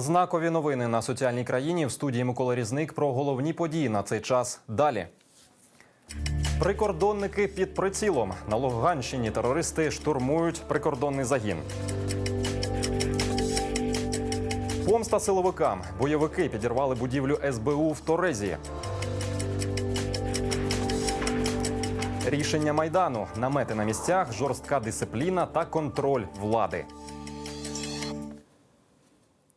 Знакові новини на соціальній країні в студії Микола Різник про головні події на цей час. Далі. Прикордонники під прицілом. На Луганщині терористи штурмують прикордонний загін. Помста силовикам. Бойовики підірвали будівлю СБУ в Торезі. Рішення майдану. Намети на місцях, жорстка дисципліна та контроль влади.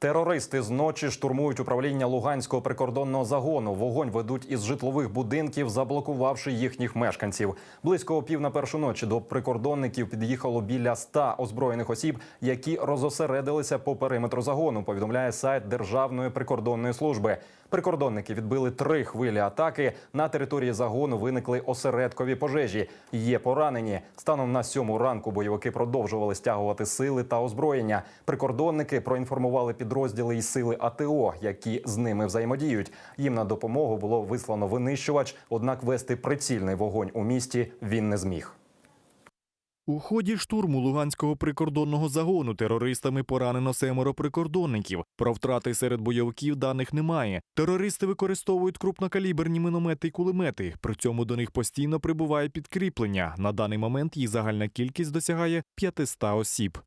Терористи зночі штурмують управління Луганського прикордонного загону. Вогонь ведуть із житлових будинків, заблокувавши їхніх мешканців. Близько опів пів на першу ночі до прикордонників під'їхало біля ста озброєних осіб, які розосередилися по периметру загону. Повідомляє сайт Державної прикордонної служби. Прикордонники відбили три хвилі атаки. На території загону виникли осередкові пожежі. Є поранені. Станом на сьому ранку бойовики продовжували стягувати сили та озброєння. Прикордонники проінформували підрозділи і сили АТО, які з ними взаємодіють. Їм на допомогу було вислано винищувач, однак вести прицільний вогонь у місті він не зміг. У ході штурму Луганського прикордонного загону терористами поранено семеро прикордонників. Про втрати серед бойовиків даних немає. Терористи використовують крупнокаліберні міномети й кулемети. При цьому до них постійно прибуває підкріплення. На даний момент їх загальна кількість досягає 500 осіб.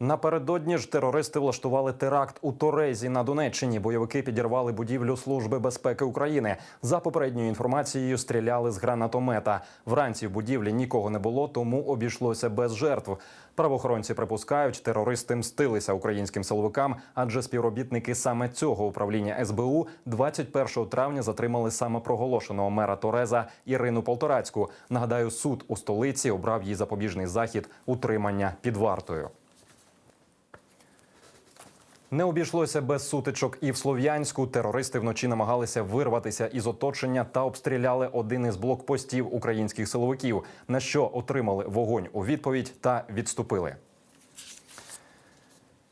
Напередодні ж терористи влаштували теракт у Торезі на Донеччині. Бойовики підірвали будівлю Служби безпеки України. За попередньою інформацією, стріляли з гранатомета. Вранці в будівлі нікого не було, тому обійшлося без жертв. Правоохоронці припускають, терористи мстилися українським силовикам, адже співробітники саме цього управління СБУ 21 травня затримали самопроголошеного мера Тореза Ірину Полторацьку. Нагадаю, суд у столиці обрав їй запобіжний захід утримання під вартою. Не обійшлося без сутичок і в Слов'янську. Терористи вночі намагалися вирватися із оточення та обстріляли один із блокпостів українських силовиків, на що отримали вогонь у відповідь та відступили.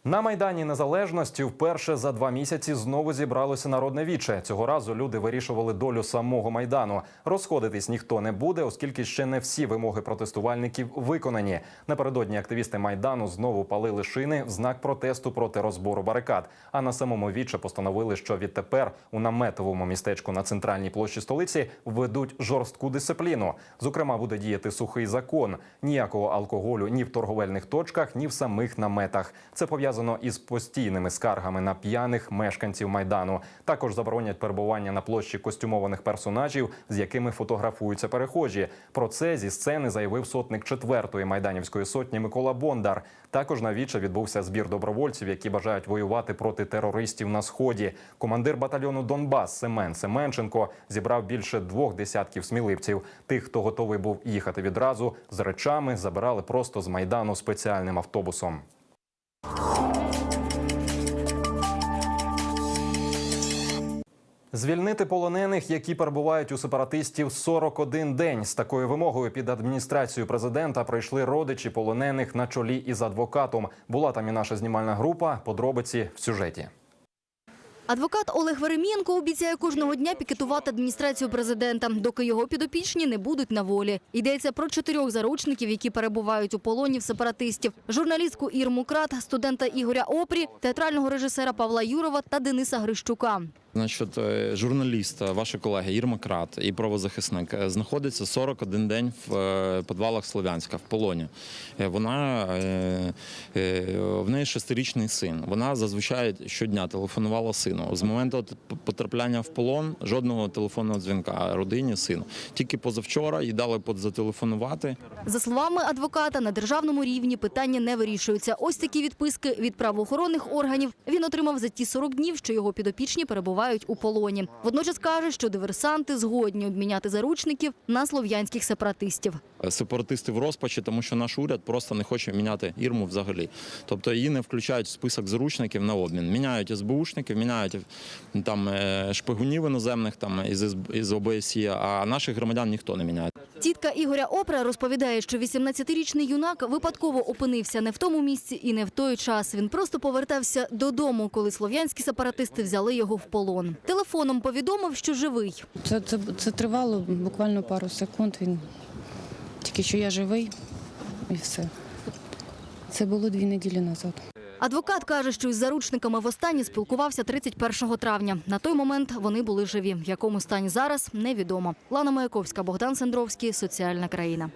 На майдані незалежності вперше за два місяці знову зібралося народне віче. Цього разу люди вирішували долю самого майдану. Розходитись ніхто не буде, оскільки ще не всі вимоги протестувальників виконані. Напередодні активісти майдану знову палили шини в знак протесту проти розбору барикад. А на самому віче постановили, що відтепер у наметовому містечку на центральній площі столиці введуть жорстку дисципліну. Зокрема, буде діяти сухий закон: ніякого алкоголю ні в торговельних точках, ні в самих наметах. Це пов'язано із постійними скаргами на п'яних мешканців майдану. Також заборонять перебування на площі костюмованих персонажів, з якими фотографуються перехожі. Про це зі сцени заявив сотник четвертої майданівської сотні Микола Бондар. Також на віче відбувся збір добровольців, які бажають воювати проти терористів на сході. Командир батальйону Донбас Семен Семенченко зібрав більше двох десятків сміливців. Тих, хто готовий був їхати відразу з речами, забирали просто з майдану спеціальним автобусом. Звільнити полонених, які перебувають у сепаратистів 41 день. З такою вимогою під адміністрацію президента прийшли родичі полонених на чолі із адвокатом. Була там і наша знімальна група. Подробиці в сюжеті. Адвокат Олег Веремієнко обіцяє кожного дня пікетувати адміністрацію президента, доки його підопічні не будуть на волі. Йдеться про чотирьох заручників, які перебувають у полоні в сепаратистів: журналістку Ірму Крат, студента Ігоря Опрі, театрального режисера Павла Юрова та Дениса Грищука. Значить, е, журналіст, е, ваші колеги Ірма Крат і правозахисник е, знаходиться 41 день в підвалах Слов'янська в полоні. Вона в неї шестирічний син. Вона зазвичай щодня телефонувала сину. З моменту потрапляння в полон жодного телефонного дзвінка родині сину. Тільки позавчора їй дали зателефонувати. За словами адвоката, на державному рівні питання не вирішуються. Ось такі відписки від правоохоронних органів він отримав за ті 40 днів, що його підопічні перебувають у полоні. Водночас каже, що диверсанти згодні обміняти заручників на слов'янських сепаратистів. Е, Сепаратисти в розпачі, тому що наш уряд просто не хоче міняти Ірму взагалі. Тобто її не включають в список заручників на обмін. Міняють СБУшників, міняють там е, шпигунів іноземних там із із ОБСЄ, а наших громадян ніхто не міняє. Тітка Ігоря Опра розповідає, що 18-річний юнак випадково опинився не в тому місці і не в той час. Він просто повертався додому, коли слов'янські сепаратисти взяли його в полон. Телефоном повідомив, що живий. Це, це, це тривало буквально пару секунд. Він тільки що я живий і все. Це було дві неділі назад. Адвокат каже, що із заручниками востаннє спілкувався 31 травня. На той момент вони були живі. В якому стані зараз невідомо. Лана Маяковська, Богдан Сендровський, Соціальна країна.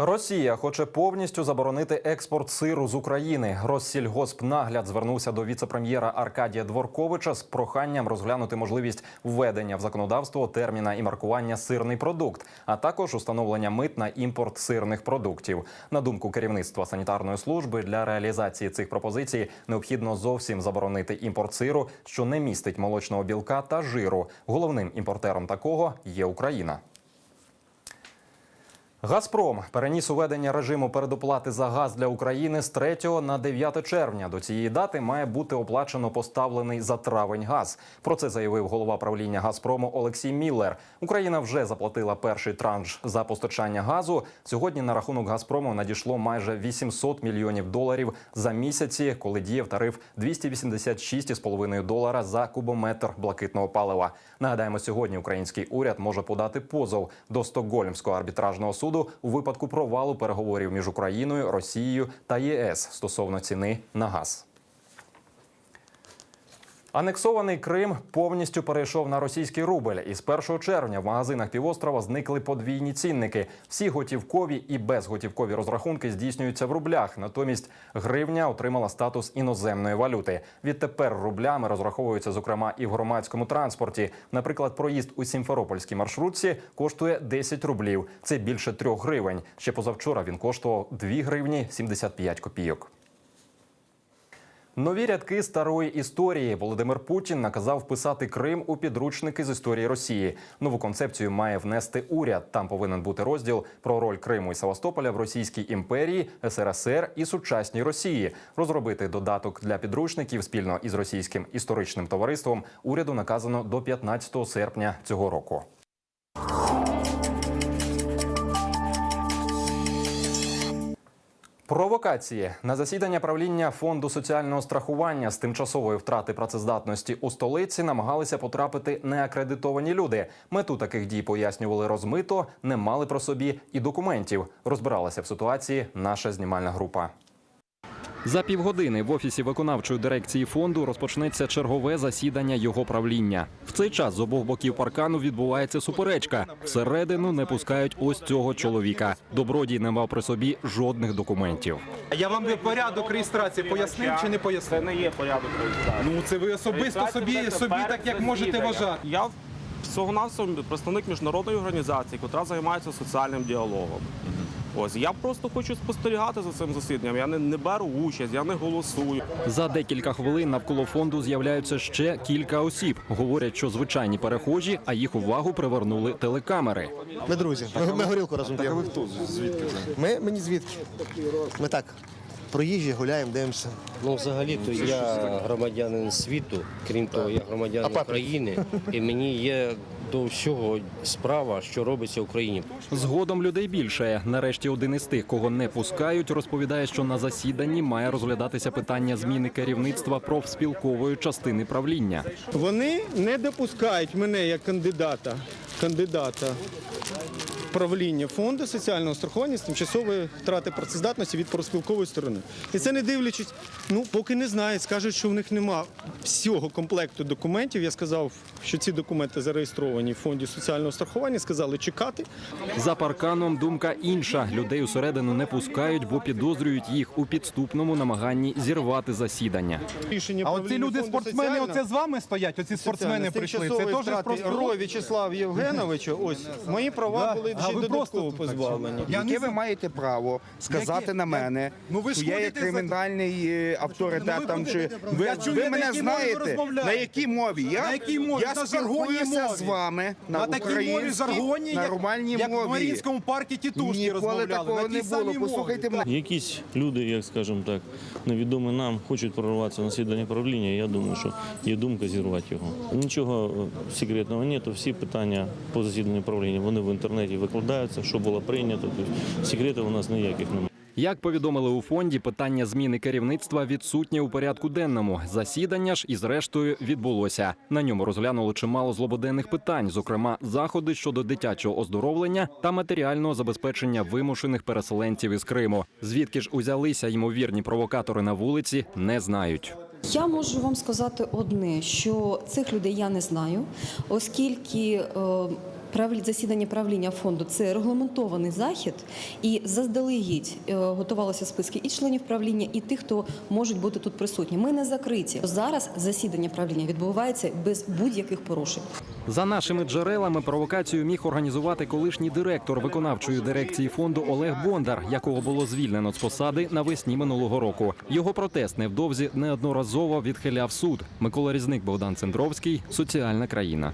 Росія хоче повністю заборонити експорт сиру з України. Россільгоспнагляд звернувся до віце-прем'єра Аркадія Дворковича з проханням розглянути можливість введення в законодавство терміна і маркування сирний продукт, а також установлення мит на імпорт сирних продуктів. На думку керівництва санітарної служби для реалізації цих пропозицій необхідно зовсім заборонити імпорт сиру, що не містить молочного білка та жиру. Головним імпортером такого є Україна. Газпром переніс уведення режиму передоплати за газ для України з 3 на 9 червня. До цієї дати має бути оплачено поставлений за травень газ. Про це заявив голова правління Газпрому Олексій Міллер. Україна вже заплатила перший транш за постачання газу. Сьогодні на рахунок Газпрому надійшло майже 800 мільйонів доларів за місяці, коли діяв тариф 286,5 долара за кубометр блакитного палива. Нагадаємо, сьогодні український уряд може подати позов до Стокгольмського арбітражного суду у випадку провалу переговорів між Україною, Росією та ЄС стосовно ціни на газ. Анексований Крим повністю перейшов на російський рубль. Із 1 червня в магазинах півострова зникли подвійні цінники. Всі готівкові і безготівкові розрахунки здійснюються в рублях. Натомість гривня отримала статус іноземної валюти. Відтепер рублями розраховуються, зокрема, і в громадському транспорті. Наприклад, проїзд у Сімферопольській маршрутці коштує 10 рублів. Це більше 3 гривень. Ще позавчора він коштував 2 гривні 75 копійок. Нові рядки старої історії Володимир Путін наказав вписати Крим у підручники з історії Росії. Нову концепцію має внести уряд. Там повинен бути розділ про роль Криму і Севастополя в Російській імперії, СРСР і сучасній Росії. Розробити додаток для підручників спільно із російським історичним товариством уряду наказано до 15 серпня цього року. Провокації на засідання правління фонду соціального страхування з тимчасової втрати працездатності у столиці намагалися потрапити неакредитовані люди. Мету таких дій пояснювали розмито, не мали про собі і документів. Розбиралася в ситуації наша знімальна група. За півгодини в офісі виконавчої дирекції фонду розпочнеться чергове засідання його правління. В цей час з обох боків паркану відбувається суперечка. Всередину не пускають ось цього чоловіка. Добродій не мав при собі жодних документів. Я вам порядок реєстрації пояснив чи не пояснив? Це не є порядок реєстрації. Ну це ви особисто собі собі так як можете вважати. Я всього навсього представник міжнародної організації, яка займається соціальним діалогом. Ось я просто хочу спостерігати за цим засіданням. Я не, не беру участь, я не голосую. За декілька хвилин навколо фонду з'являються ще кілька осіб. Говорять, що звичайні перехожі, а їх увагу привернули телекамери. Ми друзі. Ми, ми горілку разом п'ємо. ви хто? Звідки? Ми, мені звідки? Ми так, проїжджі, гуляємо, дивимося. Ну, взагалі-то я громадянин світу, крім того, я громадянин? України, і мені є до всього справа, що робиться в Україні. Згодом людей більше. Нарешті один із тих, кого не пускають, розповідає, що на засіданні має розглядатися питання зміни керівництва профспілкової частини правління. Вони не допускають мене як кандидата, кандидата правління фонду соціального страхування з тимчасової втрати працездатності від профспілкової сторони. І це не дивлячись, ну поки не знають, скажуть, що в них нема всього комплекту документів. Я сказав, що ці документи зареєстровані в фонді соціального страхування. Сказали чекати. За парканом думка інша. Людей усередину не пускають, бо підозрюють їх у підступному намаганні зірвати засідання. Рішення А оці люди спортсмени, оце з вами стоять, оці спортсмени прийшли. Це теж втрати просто Ро В'ячеслав Євгенович, ось мої права були А ще ви просто тут так позбавлені. Я не Яке ви знаю. маєте право сказати на мене, Ну, ви що я є ходите за- кримінальний е, авторитет Ну, ви чи ви, Я чую, ви на мене якій мові ви знаєте розмовляєте? на якій мові? Я, На якій мові? я На жаргонній спілкуюся мові. з вами на, На такій мові українській, жаргоні, на як, нормальній як в мові. Маріїнському парку тітушки Ніколи розмовляли. такого на не тій було. самій мові. Послухайте мене. Якісь люди, як скажімо так, невідомі нам, хочуть прорватися на засідання правління. Я думаю, що є думка зірвати його. Нічого е, секретного немає. Всі питання по засіданню правління вони в інтернеті викладаються, що було прийнято. Тобто секретів у нас ніяких немає. Як повідомили у фонді, питання зміни керівництва відсутнє у порядку денному. Засідання ж і зрештою відбулося. На ньому розглянули чимало злободенних питань, зокрема заходи щодо дитячого оздоровлення та матеріального забезпечення вимушених переселенців із Криму. Звідки ж узялися ймовірні провокатори на вулиці, не знають. Я можу вам сказати одне, що цих людей я не знаю, оскільки е, засідання правління фонду це регламентований захід, і заздалегідь е, готувалися списки і членів правління, і тих, хто можуть бути тут присутні. Ми не закриті. Зараз засідання правління відбувається без будь-яких порушень. За нашими джерелами провокацію міг організувати колишній директор виконавчої дирекції фонду Олег Бондар, якого було звільнено з посади навесні минулого року. Його протест невдовзі неодноразово відхиляв суд. Микола Різник, Богдан Цендровський, соціальна країна.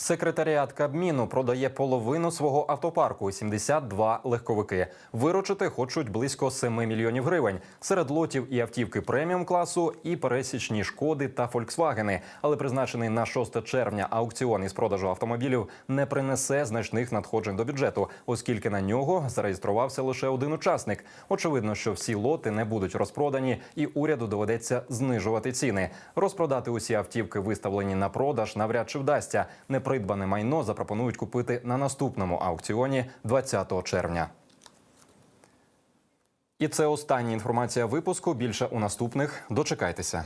Секретаріат Кабміну продає половину свого автопарку 72 легковики. Виручити хочуть близько 7 мільйонів гривень. Серед лотів і автівки преміум класу, і пересічні шкоди та фольксвагени. Але призначений на 6 червня аукціон із продажу автомобілів не принесе значних надходжень до бюджету, оскільки на нього зареєструвався лише один учасник. Очевидно, що всі лоти не будуть розпродані, і уряду доведеться знижувати ціни. Розпродати усі автівки, виставлені на продаж, навряд чи вдасться. Непридбане майно запропонують купити на наступному аукціоні 20 червня. І це остання інформація випуску. Більше у наступних. Дочекайтеся.